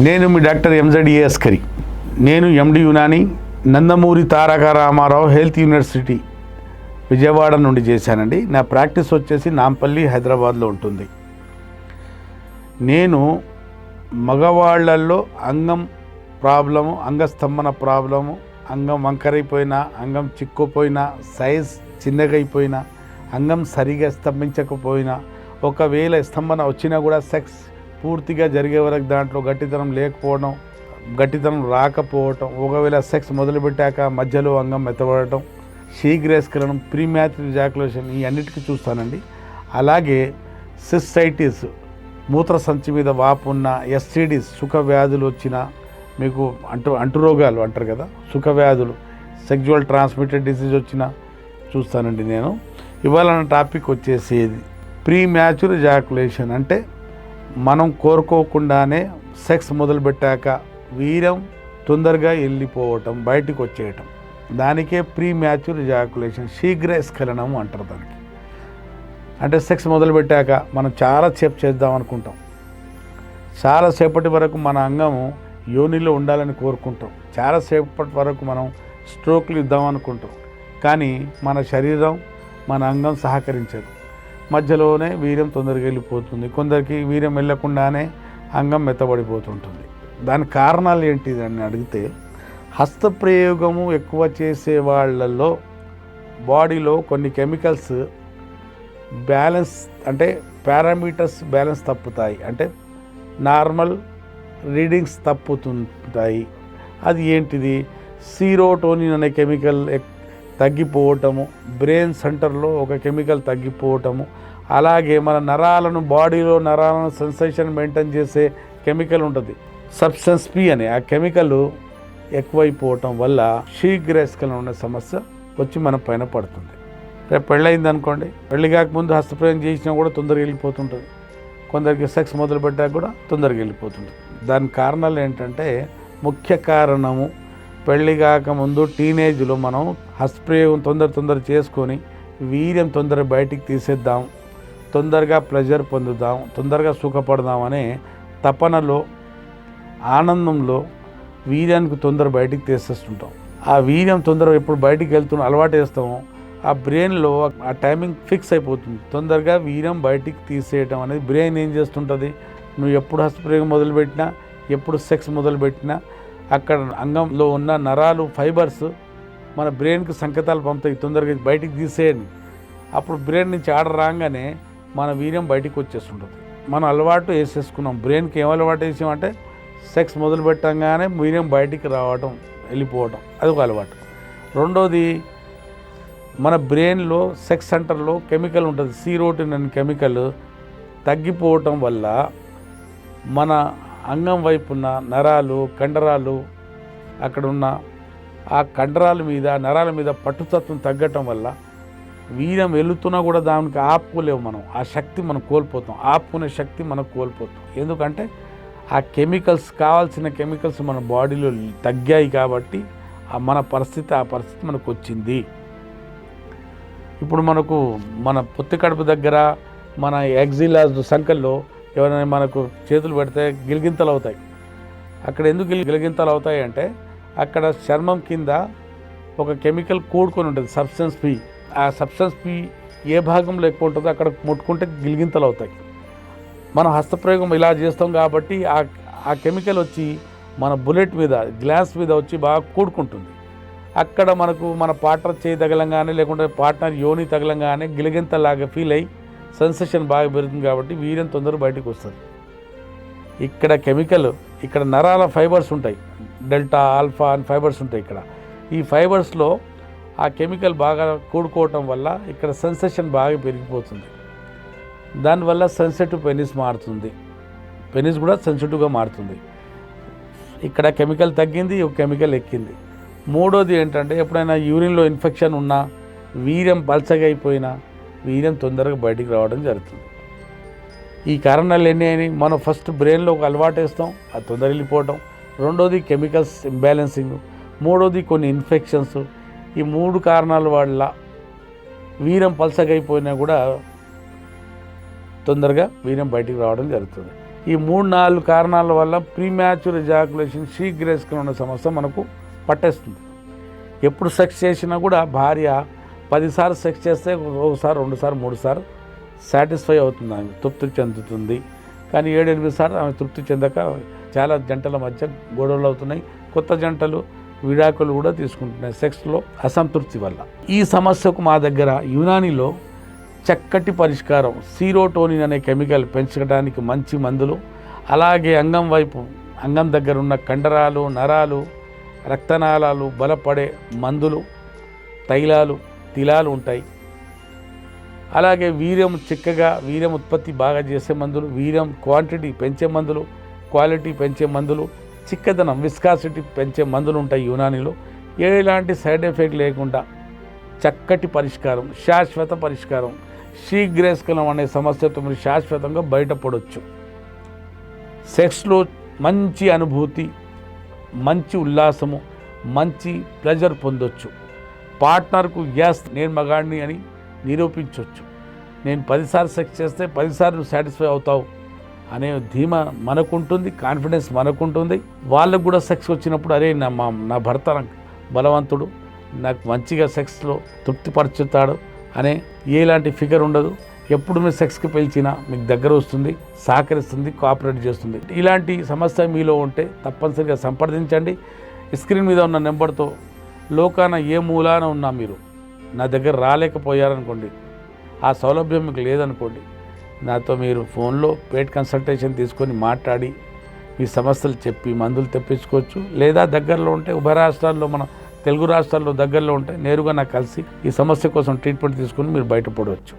నేను మీ డాక్టర్ ఎంజడిఏ అస్కరి నేను MD Unani Nandamuri Taraka Rama Rao health university Vijayawada నుండి చేశానండి. నా ప్రాక్టీస్ వచ్చేసి నాంపల్లి హైదరాబాద్లో ఉంటుంది. నేను మగవాళ్ళల్లో అంగం ప్రాబ్లము అంగస్తంభన ప్రాబ్లము అంగం వంకరైపోయినా అంగం చిక్కుపోయినా సైజ్ చిన్నగైపోయినా అంగం సరిగా స్తంభించకపోయినా ఒకవేళ స్తంభన వచ్చినా కూడా సెక్స్ పూర్తిగా జరిగే వరకు దాంట్లో గట్టితనం లేకపోవడం గట్టితనం రాకపోవటం ఒకవేళ సెక్స్ మొదలుపెట్టాక మధ్యలో అంగం మెత్తబడటం శీఘ్రస్కరణం ప్రీమ్యాథ్రి జాకులేషన్ ఈ అన్నిటికీ చూస్తానండి. అలాగే సిస్సైటిస్ మూత్ర సంచి మీద వాపు ఉన్న ఎస్టీడీస్ సుఖ వ్యాధులు వచ్చిన మీకు అంటు అంటురోగాలు అంటారు కదా సుఖ వ్యాధులు సెక్జువల్ ట్రాన్స్మిటెడ్ డిసీజ్ వచ్చిన చూస్తానండి నేను. ఇవాళ టాపిక్ వచ్చేసి ప్రీ మ్యాచ్యూర్ జాకులేషన్ అంటే మనం కోరుకోకుండానే సెక్స్ మొదలుపెట్టాక వీరం తొందరగా వెళ్ళిపోవటం బయటికి వచ్చేయటం. దానికే ప్రీ మ్యాచ్యూర్ జాకులేషన్ శీఘ్ర స్ఖలనం అంటారు దానికి. అంటే సెక్స్ మొదలుపెట్టాక మనం చాలా సేపు చేద్దాం అనుకుంటాం. చాలా సేపటి వరకు మన అంగము యోనిలో ఉండాలని కోరుకుంటాం. చాలా సేపటి వరకు మనం స్ట్రోక్లు ఇద్దాం అనుకుంటాం. కానీ మన శరీరం మన అంగం సహకరించదు. మధ్యలోనే వీర్యం తొందరగా వెళ్ళిపోతుంది. కొందరికి వీర్యం వెళ్ళకుండానే అంగం మెత్తబడిపోతుంటుంది. దాని కారణాలు ఏంటి అని అడిగితే హస్తప్రయోగము ఎక్కువ చేసే వాళ్ళల్లో బాడీలో కొన్ని కెమికల్స్ బ్యాలెన్స్ అంటే పారామీటర్స్ బ్యాలెన్స్ తప్పుతాయి. అంటే నార్మల్ రీడింగ్స్ తప్పుతుంటాయి. అది ఏంటిది? సీరోటోనిన్ అనే కెమికల్ తగ్గిపోవటము బ్రెయిన్ సెంటర్లో ఒక కెమికల్ తగ్గిపోవటము అలాగే మన నరాలను బాడీలో నరాలను సెన్సేషన్ మెయింటైన్ చేసే కెమికల్ ఉంటుంది. సబ్స్టెన్స్ పి అనే ఆ కెమికల్ ఎక్కువైపోవటం వల్ల శీఘ్రస్కలం ఉన్న సమస్య వచ్చి మన పైన పడుతుంది. రేపు పెళ్ళయింది అనుకోండి పెళ్ళి కాకముందు హస్తప్రయోగం చేసినా కూడా తొందరగా వెళ్ళిపోతుంటుంది. కొందరికి సెక్స్ మొదలు పెట్టాక కూడా తొందరగా వెళ్ళిపోతుంది దాని కారణాలు ఏంటంటే ముఖ్య కారణము పెళ్ళి కాకముందు టీనేజ్లో మనం హస్ప్రయోగం తొందర తొందర చేసుకొని వీర్యం తొందర బయటికి తీసేద్దాం తొందరగా ప్లెజర్ పొందుదాం తొందరగా సుఖపడదామనే తపనలో ఆనందంలో వీర్యానికి తొందర బయటికి తీసేస్తుంటాం. ఆ వీర్యం తొందర ఎప్పుడు బయటికి వెళ్తున్న అలవాటు వేస్తామో ఆ బ్రెయిన్లో ఆ టైమింగ్ ఫిక్స్ అయిపోతుంది. తొందరగా వీర్యం బయటికి తీసేయటం అనేది బ్రెయిన్ ఏం చేస్తుంటుంది? నువ్వు ఎప్పుడు హస్తప్రయోగం మొదలుపెట్టినా ఎప్పుడు సెక్స్ మొదలుపెట్టినా అక్కడ అంగంలో ఉన్న నరాలు ఫైబర్స్ మన బ్రెయిన్కి సంకేతాలు పంపుతాయి. తొందరగా బయటికి తీసేయండి. అప్పుడు బ్రెయిన్ నుంచి ఆర్డర్ రాగానే మన వీర్యం బయటికి వచ్చేస్తుంటుంది. మనం అలవాటు వేసేసుకున్నాం. బ్రెయిన్కి ఏం అలవాటు వేసామంటే సెక్స్ మొదలు పెట్టంగానే వీర్యం బయటికి రావటం వెళ్ళిపోవటం. అది ఒక అలవాటు. రెండోది మన బ్రెయిన్లో సెక్స్ సెంటర్లో కెమికల్ ఉంటుంది. సీరోటిన్ అనే కెమికల్ తగ్గిపోవటం వల్ల మన అంగం వైపు ఉన్న నరాలు కండరాలు అక్కడున్న ఆ కండరాల మీద నరాల మీద పట్టుతత్వం తగ్గటం వల్ల వీరం వెళుతున్నా కూడా దానికి ఆపుకోలేము మనం. ఆ శక్తి మనం కోల్పోతాం. ఆపుకునే శక్తి మనం కోల్పోతాం. ఎందుకంటే ఆ కెమికల్స్ కావాల్సిన కెమికల్స్ మన బాడీలో తగ్గాయి కాబట్టి ఆ మన పరిస్థితి ఆ పరిస్థితి మనకు వచ్చింది. ఇప్పుడు మనకు మన పొత్తి కడుపు దగ్గర మన ఎగ్జిలాజ్ సంకల్లో ఎవరైనా మనకు చేతులు పెడితే గిలిగింతలు అవుతాయి అక్కడ ఎందుకు గిలిగింతలు అవుతాయి అంటే అక్కడ చర్మం కింద ఒక కెమికల్ కూడుకొని ఉంటుంది సబ్స్టెన్స్ పి ఆ సబ్స్టెన్స్ పి ఏ భాగంలో ఎక్కువ ఉంటుందో అక్కడ ముట్టుకుంటే గిలిగింతలు అవుతాయి మనం హస్తప్రయోగం ఇలా చేస్తాం కాబట్టి ఆ ఆ కెమికల్ వచ్చి మన బుల్లెట్ మీద గ్లాస్ మీద వచ్చి బాగా కూడుకుంటుంది. అక్కడ మనకు మన పార్ట్నర్ చేయి తగలంగానే లేకుంటే పార్ట్నర్ యోని తగలంగానే గిలిగింతలాగా ఫీల్ అయ్యి సెన్సేషన్ బాగా పెరుగుతుంది కాబట్టి వీర్యం తొందరగా బయటకు వస్తుంది. ఇక్కడ కెమికల్ ఇక్కడ నరాల ఫైబర్స్ ఉంటాయి. డెల్టా ఆల్ఫా అని ఫైబర్స్ ఉంటాయి ఇక్కడ. ఈ ఫైబర్స్లో ఆ కెమికల్ బాగా కూడుకోవటం వల్ల ఇక్కడ సెన్సేషన్ బాగా పెరిగిపోతుంది. దానివల్ల సెన్సిటివ్ పెనిస్ మారుతుంది. పెనిస్ కూడా సెన్సిటివ్గా మారుతుంది. ఇక్కడ కెమికల్ తగ్గింది ఒక కెమికల్ ఎక్కింది. మూడోది ఏంటంటే ఎప్పుడైనా యూరిన్లో ఇన్ఫెక్షన్ ఉన్నా వీర్యం పల్చగా వీర్యం తొందరగా బయటికి రావడం జరుగుతుంది. ఈ కారణాలు ఎన్ని అని మనం ఫస్ట్ బ్రెయిన్లో ఒక అలవాటు వేస్తాం అది తొందర వెళ్ళిపోవటం. రెండోది కెమికల్స్ ఇంబ్యాలెన్సింగ్ మూడోది కొన్ని ఇన్ఫెక్షన్స్. ఈ మూడు కారణాల వల్ల వీరం పల్చగా అయిపోయినా కూడా తొందరగా వీరం బయటికి రావడం జరుగుతుంది. ఈ మూడు నాలుగు కారణాల వల్ల ప్రీమ్యాచ్యూర్ ఎజాకులేషన్ శీఘ్రేస్కం ఉన్న సమస్య మనకు పట్టేస్తుంది. ఎప్పుడు సెక్స్ చేసినా కూడా భార్య పదిసార్లు సెక్స్ చేస్తే ఒకసారి రెండుసార్లు మూడుసార్లు సాటిస్ఫై అవుతుంది ఆమె తృప్తి చెందుతుంది. కానీ ఏడు ఎనిమిది సార్లు ఆమె తృప్తి చెందక చాలా జంటల మధ్య గొడవలు అవుతున్నాయి. కొత్త జంటలు విడాకులు కూడా తీసుకుంటున్నాయి సెక్స్లో అసంతృప్తి వల్ల. ఈ సమస్యకు మా దగ్గర యునానిలో చక్కటి పరిష్కారం సీరోటోనిన్ అనే కెమికల్ పెంచడానికి మంచి మందులు అలాగే అంగం వైపు అంగం దగ్గర ఉన్న కండరాలు నరాలు రక్తనాళాలు బలపడే మందులు తైలాలు తిలాలు ఉంటాయి. అలాగే వీర్యం చిక్కగా వీర్యం ఉత్పత్తి బాగా చేసే మందులు వీర్యం క్వాంటిటీ పెంచే మందులు క్వాలిటీ పెంచే మందులు చిక్కదనం విస్కాసిటీ పెంచే మందులు ఉంటాయి యునానిలో. ఎలాంటి సైడ్ ఎఫెక్ట్ లేకుండా చక్కటి పరిష్కారం శాశ్వత పరిష్కారం శీఘ్రేస్కలం అనే సమస్యతో మీరు శాశ్వతంగా బయటపడవచ్చు సెక్స్లో మంచి అనుభూతి మంచి ఉల్లాసము మంచి ప్లెజర్ పొందొచ్చు. పార్ట్నర్కు ఎస్ నేను మగాడిని అని నిరూపించవచ్చు నేను పదిసార్లు సెక్స్ చేస్తే పదిసార్లు సాటిస్ఫై అవుతావు అనే ధీమా మనకుంటుంది కాన్ఫిడెన్స్ మనకుంటుంది. వాళ్ళకు కూడా సెక్స్ వచ్చినప్పుడు అరే నా మా నా భర్త నాకు బలవంతుడు నాకు మంచిగా సెక్స్లో తృప్తిపరుచుతాడు అనే ఎలాంటి ఫిగర్ ఉండదు. ఎప్పుడు మీరు సెక్స్కి పిలిచినా మీకు దగ్గర వస్తుంది సహకరిస్తుంది కోఆపరేట్ చేస్తుంది. ఇలాంటి సమస్య మీలో ఉంటే తప్పనిసరిగా సంప్రదించండి. స్క్రీన్ మీద ఉన్న నెంబర్తో లోకాన ఏ మూలాన ఉన్నా మీరు నా దగ్గర రాలేకపోయారనుకోండి ఆ సౌలభ్యం మీకు లేదనుకోండి నాతో మీరు ఫోన్లో పేట్ కన్సల్టేషన్ తీసుకొని మాట్లాడి మీ సమస్యలు చెప్పి మందులు తెప్పించుకోవచ్చు. లేదా దగ్గరలో ఉంటే ఉభయ రాష్ట్రాల్లో మన తెలుగు రాష్ట్రాల్లో దగ్గరలో ఉంటే నేరుగా నాకు కలిసి ఈ సమస్య కోసం ట్రీట్మెంట్ తీసుకొని మీరు బయటపడవచ్చు.